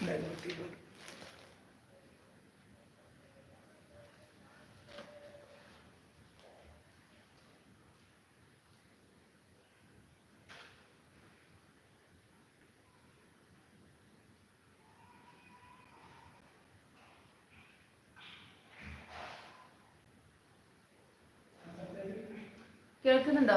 നിർത്തിയിട്ടുണ്ട് കേൾക്കുന്നുണ്ടോ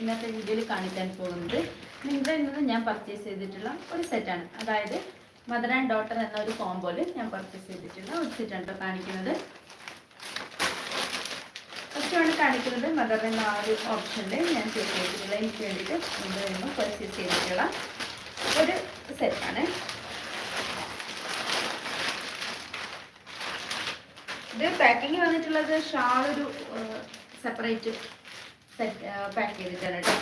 ഇന്നത്തെ വീഡിയോയിൽ കാണിക്കാൻ പോകുന്നത് മിന്ത്രയിൽ നിന്ന് ഞാൻ പർച്ചേസ് ചെയ്തിട്ടുള്ള ഒരു സെറ്റാണ് അതായത് മദർ ആൻഡ് ഡോട്ടർ എന്ന ഒരു കോംബോയിൽ ഞാൻ പർച്ചേസ് ചെയ്തിട്ടുള്ള ഒരു സെറ്റാണ് കേട്ടോ കാണിക്കുന്നത്. ഫസ്റ്റാണ് കാണിക്കുന്നത് മദർ എന്ന ആ ഒരു ഓപ്ഷനിൽ ഞാൻ ചെക്ക് ചെയ്തിട്ടുള്ള എനിക്ക് വേണ്ടിയിട്ട് മിന്ത്രയിൽ നിന്ന് പർച്ചേസ് ചെയ്തിട്ടുള്ള ഒരു സെറ്റാണ് ഇത് പാക്കിങ് വന്നിട്ടുള്ളത് ഷാളൊരു സെപ്പറേറ്റ് പാക്ക് ചെയ്തിട്ടാണ് കേട്ടോ.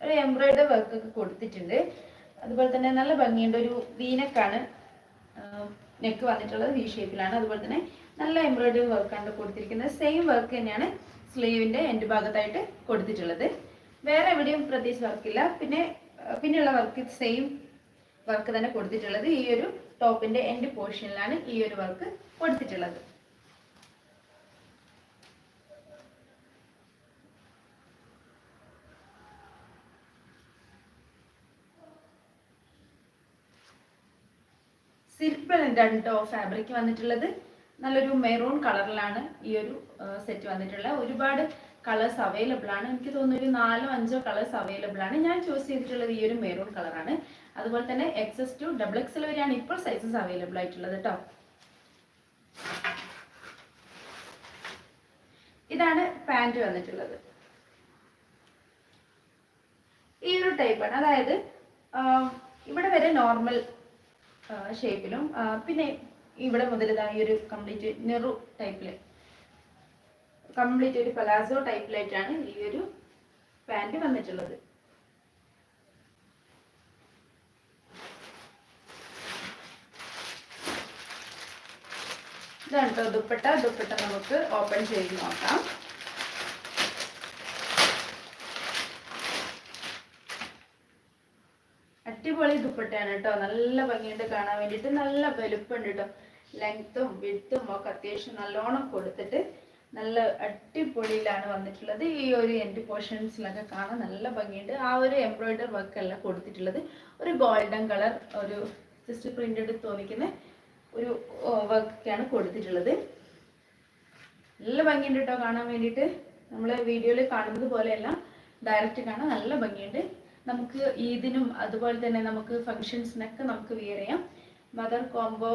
ഒരു എംബ്രോയിഡറി വർക്ക് ഒക്കെ കൊടുത്തിട്ടുണ്ട്. അതുപോലെ തന്നെ നല്ല ഭംഗിയുണ്ട്. ഒരു വീനക്കാണ് നെക്ക് വന്നിട്ടുള്ളത് വി ഷേപ്പിലാണ് അതുപോലെ തന്നെ നല്ല എംബ്രോയിഡറി വർക്ക് വർക്കാണ് കൊടുത്തിരിക്കുന്നത്. സെയിം വർക്ക് തന്നെയാണ് സ്ലീവിന്റെ എന്റെ ഭാഗത്തായിട്ട് കൊടുത്തിട്ടുള്ളത്. വേറെ എവിടെയും പ്രത്യേകിച്ച് വർക്കില്ല പിന്നെ പിന്നെയുള്ള വർക്ക് സെയിം വർക്ക് തന്നെ കൊടുത്തിട്ടുള്ളത്. ഈ ഒരു ടോപ്പിന്റെ എന്റെ പോർഷനിലാണ് ഈ ഒരു വർക്ക് കൊടുത്തിട്ടുള്ളത്. സിൽക്ക് രണ്ടോ കേട്ടോ ഫാബ്രിക് വന്നിട്ടുള്ളത്. നല്ലൊരു മെറൂൺ കളറിലാണ് ഈ ഒരു സെറ്റ് വന്നിട്ടുള്ളത്. ഒരുപാട് കളേഴ്സ് അവൈലബിൾ ആണ്. എനിക്ക് തോന്നുന്നു ഒരു നാലോ അഞ്ചോ കളേഴ്സ് അവൈലബിൾ ആണ്. ഞാൻ ചൂസ് ചെയ്തിട്ടുള്ളത് ഈ ഒരു മെറൂൺ കളറാണ് അതുപോലെ തന്നെ എക്സസ് ടു ഡബിൾ എക്സൽ വരെയാണ് ഇപ്പോൾ സൈസസ് അവൈലബിൾ ആയിട്ടുള്ളത് കേട്ടോ ഇതാണ് പാന്റ് വന്നിട്ടുള്ളത്. ഈ ഒരു ടൈപ്പാണ് അതായത് ഇവിടെ വരെ നോർമൽ ഷേപ്പിലും പിന്നെ ഇവിടെ മുതൽ ഇതാ ഈ ഒരു കംപ്ലീറ്റ് നെറു ടൈപ്പിൽ കംപ്ലീറ്റ് ഒരു പലാസോ ടൈപ്പിലായിട്ടാണ് ഈ ഒരു പാന്റ് വന്നിട്ടുള്ളത്. ഇതാണ് കേട്ടോ ദുപ്പട്ട. ദുപ്പട്ട നമുക്ക് ഓപ്പൺ ചെയ്ത് നോക്കാം. അടിപൊളി ദുപ്പട്ടയാണ് കേട്ടോ നല്ല ഭംഗിയുണ്ട് കാണാൻ വേണ്ടിയിട്ട്. നല്ല വലുപ്പമുണ്ട് കേട്ടോ ലെങ്ത്തും വിടുത്തും ഒക്കെ അത്യാവശ്യം നല്ലോണം കൊടുത്തിട്ട് നല്ല അടിപൊളിയിലാണ് വന്നിട്ടുള്ളത്. ഈ ഒരു എൻഡ് പോർഷൻസിലൊക്കെ കാണാൻ നല്ല ഭംഗിയുണ്ട്. ആ ഒരു എംബ്രോയിഡറി വർക്ക് അല്ല കൊടുത്തിട്ടുള്ളത്. ഒരു ഗോൾഡൻ കളർ ഒരു ജസ്റ്റ് പ്രിന്റഡ് തോന്നിക്കുന്ന ഒരു വർക്കൊക്കെയാണ് കൊടുത്തിട്ടുള്ളത്. നല്ല ഭംഗിയുണ്ട് കേട്ടോ കാണാൻ വേണ്ടിയിട്ട്. നമ്മൾ വീഡിയോയിൽ കാണുന്നത് പോലെയല്ല ഡയറക്റ്റ് കാണാൻ നല്ല ഭംഗിയുണ്ട്. നമുക്ക് ഈദിനും അതുപോലെ തന്നെ നമുക്ക് ഫങ്ഷൻസിനൊക്കെ നമുക്ക് വിയർ ചെയ്യാം. മദർ കോംബോ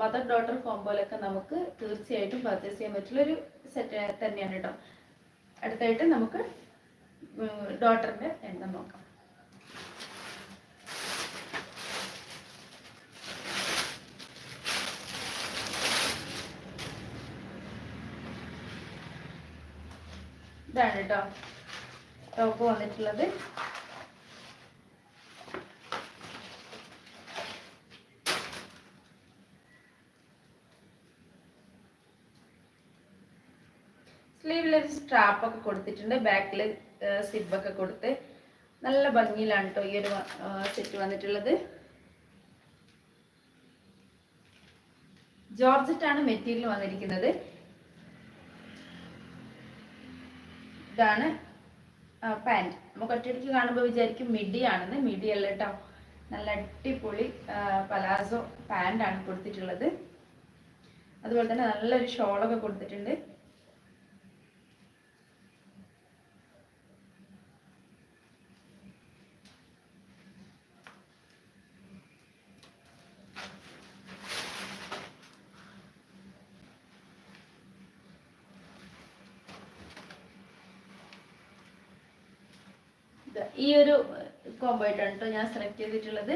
മദർ ഡോട്ടർ കോംബോയിലൊക്കെ നമുക്ക് തീർച്ചയായിട്ടും പർച്ചേസ് ചെയ്യാൻ പറ്റുള്ളൊരു സെറ്റ് തന്നെയാണ് കേട്ടോ അടുത്തായിട്ട് നമുക്ക് ഡോട്ടറിന്റെ എണ്ണം നോക്കാം. ഇതാണ് കേട്ടോ ടോപ്പ് വന്നിട്ടുള്ളത്. സ്ലീവിൽ ഒരു സ്ട്രാപ്പ് ഒക്കെ കൊടുത്തിട്ടുണ്ട് ബാക്കിൽ സിബൊക്കെ കൊടുത്ത് നല്ല ഭംഗിയിലാണ് കേട്ടോ ഈ ഒരു സെറ്റ് വന്നിട്ടുള്ളത്. ജോർജറ്റാണ് മെറ്റീരിയൽ വന്നിരിക്കുന്നത്. ഇതാണ് പാന്റ് നമുക്ക് ഒറ്റയടിക്ക് കാണുമ്പോൾ വിചാരിക്കും മിഡി ആണെന്ന് മിഡി അല്ല കേട്ടോ നല്ല അടിപൊളി പലാസോ പാന്റാണ് കൊടുത്തിട്ടുള്ളത്. അതുപോലെ തന്നെ നല്ലൊരു ഷോളൊക്കെ കൊടുത്തിട്ടുണ്ട് ഇത് ഈ ഒരു കോംബോ ആയിട്ടാണ് കേട്ടോ ഞാൻ സെലക്ട് ചെയ്തിട്ടുള്ളത്.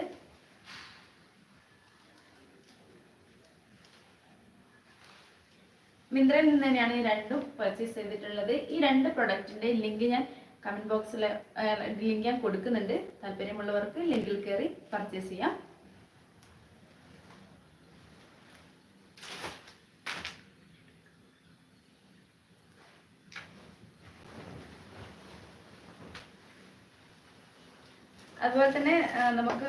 മിന്ത്രയിൽ നിന്ന് തന്നെയാണ് ഈ രണ്ടും പർച്ചേസ് ചെയ്തിട്ടുള്ളത്. ഈ രണ്ട് പ്രൊഡക്റ്റിന്റെ ലിങ്ക് ഞാൻ കമന്റ് ബോക്സിൽ ലിങ്ക് ഞാൻ കൊടുക്കുന്നുണ്ട്. താല്പര്യമുള്ളവർക്ക് ലിങ്കിൽ കയറി പർച്ചേസ് ചെയ്യാം. അതുപോലെ തന്നെ നമുക്ക്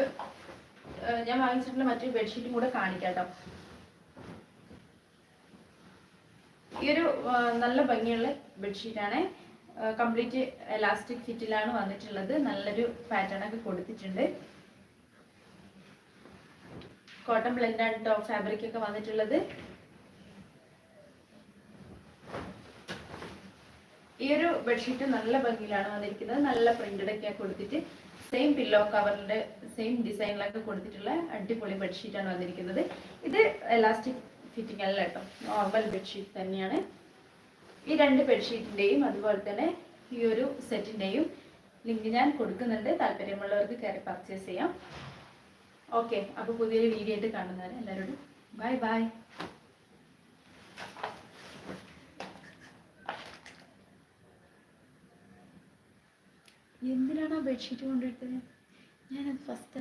ഞാൻ വാങ്ങിച്ചിട്ടുള്ള മറ്റൊരു ബെഡ്ഷീറ്റും കൂടെ കാണിക്കാം കേട്ടോ ഈ ഒരു നല്ല ഭംഗിയുള്ള ബെഡ്ഷീറ്റാണ്. കംപ്ലീറ്റ് എലാസ്റ്റിക് ഫിറ്റിലാണ് വന്നിട്ടുള്ളത്. നല്ലൊരു പാറ്റേൺ ഒക്കെ കൊടുത്തിട്ടുണ്ട്. കോട്ടൺ ബ്ലെൻഡ് ആണ് കേട്ടോ ഫാബ്രിക് ഒക്കെ വന്നിട്ടുള്ളത്. ഈ ഒരു ബെഡ്ഷീറ്റ് നല്ല ഭംഗിയിലാണ് വന്നിരിക്കുന്നത്. നല്ല പ്രിന്റഡ് ഒക്കെ കൊടുത്തിട്ട്. സെയിം പില്ലോ കവറിന്റെ സെയിം ഡിസൈനിലൊക്കെ കൊടുത്തിട്ടുള്ള അടിപൊളി ബെഡ്ഷീറ്റാണ് വന്നിരിക്കുന്നത്. ഇത് എലാസ്റ്റിക് ഫിറ്റിംഗ് അല്ല കേട്ടോ. നോർമൽ ബെഡ്ഷീറ്റ് തന്നെയാണ്. ഈ രണ്ട് ബെഡ്ഷീറ്റിന്റെയും അതുപോലെ തന്നെ ഈ ഒരു സെറ്റിന്റെയും ലിങ്ക് ഞാൻ കൊടുക്കുന്നുണ്ട്. താല്പര്യമുള്ളവർക്ക് കയറി പർച്ചേസ് ചെയ്യാം. ഓക്കെ അപ്പോൾ പുതിയൊരു വീഡിയോ ആയിട്ട് കാണുന്നവരെ എല്ലാവരോടും ബൈ ബൈ എന്തിനാണ് ആ ബെഡ്ഷീറ്റ് കൊണ്ടിട്ടത് ഞാനത് ഫസ്റ്റ്